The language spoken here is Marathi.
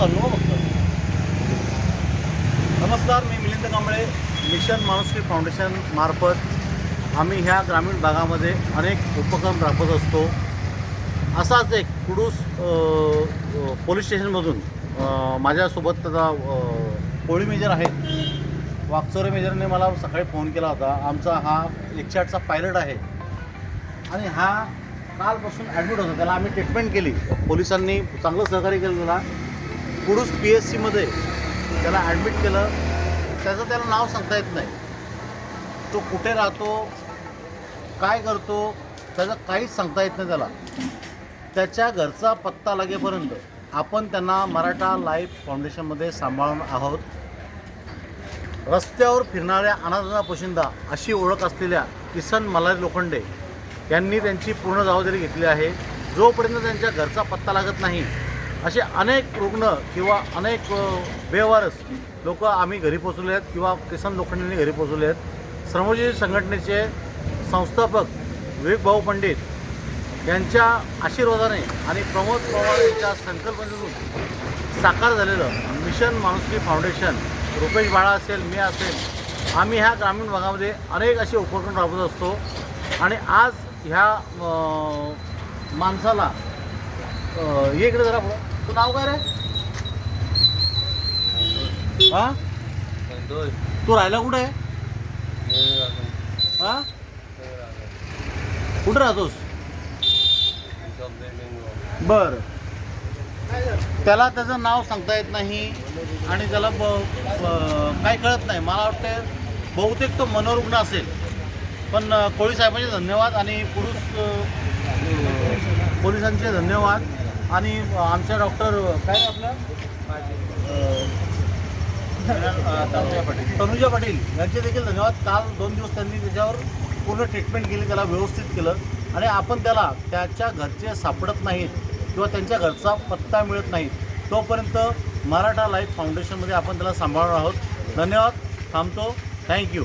घालू फक्त नमस्कार मी मिलिंद कांबळे मिशन माणुसकी फाउंडेशन मार्फत आम्ही ह्या ग्रामीण भागामध्ये अनेक उपक्रम राबवत असतो. असाच एक कुडूस पोलीस स्टेशनमधून माझ्यासोबत त्याचा पोळी कोळी मेजर आहे वाकचोरे मेजरने मला सकाळी फोन केला होता. आमचा हा एकशे आठचा पायलट आहे. आणि हा कालपासून ॲडमिट होता. त्याला आम्ही ट्रीटमेंट केली. पोलिसांनी चांगलं सहकार्य केलं त्याला. कुडूस पी एस सीमध्ये त्याला ॲडमिट केलं त्याचं त्याला नाव सांगता येत नाही. तो कुठे राहतो काय करतो त्याचं काहीच सांगता येत नाही त्याला. त्याच्या घरचा पत्ता लागेपर्यंत आपण त्यांना मराठा लाईफ फाउंडेशनमध्ये सांभाळून आहोत. रस्त्यावर फिरणाऱ्या अनाथाचा पोशिंदा अशी ओळख असलेल्या किसन मल्हारी लोखंडे यांनी त्यांची पूर्ण जबाबदारी घेतली आहे. जोपर्यंत त्यांच्या घरचा पत्ता लागत नाही असे अनेक रुग्ण किंवा अनेक बेवारस लोक आम्ही घरी पोचवले आहेत किंवा किसन लोखंडेंनी घरी पोचवले आहेत. श्रमजीवी संघटनेचे संस्थापक विवेक भाऊ पंडित यांच्या आशीर्वादाने आणि प्रमोद पवार यांच्या संकल्पनेतून साकार झालेलं मिशन माणुसकी फाउंडेशन रुपेश बाळा असेल मी असेल आम्ही ह्या ग्रामीण भागामध्ये अनेक असे उपक्रम राबवत असतो. आणि आज ह्या माणसाला ये इकडे जरा तू नाव काय रे? हा? तू राहिला कुठे? आहे हा? कुठे राहतोस? बर. त्याला त्याचं नाव सांगता येत नाही आणि त्याला ब काय कळत नाही. मला वाटतं बहुतेक तो मनोरुग्ण असेल. पण कोळी साहेबांचे धन्यवाद आणि पुरुष पोलिसांचे धन्यवाद. आणि आमच्या डॉक्टर काय आपलं? तनुजा पाटील. तनुजा पाटील यांचे देखील धन्यवाद. काल दोन दिवस त्यांनी त्याच्यावर पूर्ण ट्रीटमेंट केली त्याला व्यवस्थित केलं. आणि आपण त्याला त्याच्या घरचे सापडत नाहीत किंवा त्यांच्या घरचा पत्ता मिळत नाही तोपर्यंत मराठा लाईफ फाउंडेशनमध्ये आपण त्याला सांभाळणार आहोत. धन्यवाद. थांबतो. थँक्यू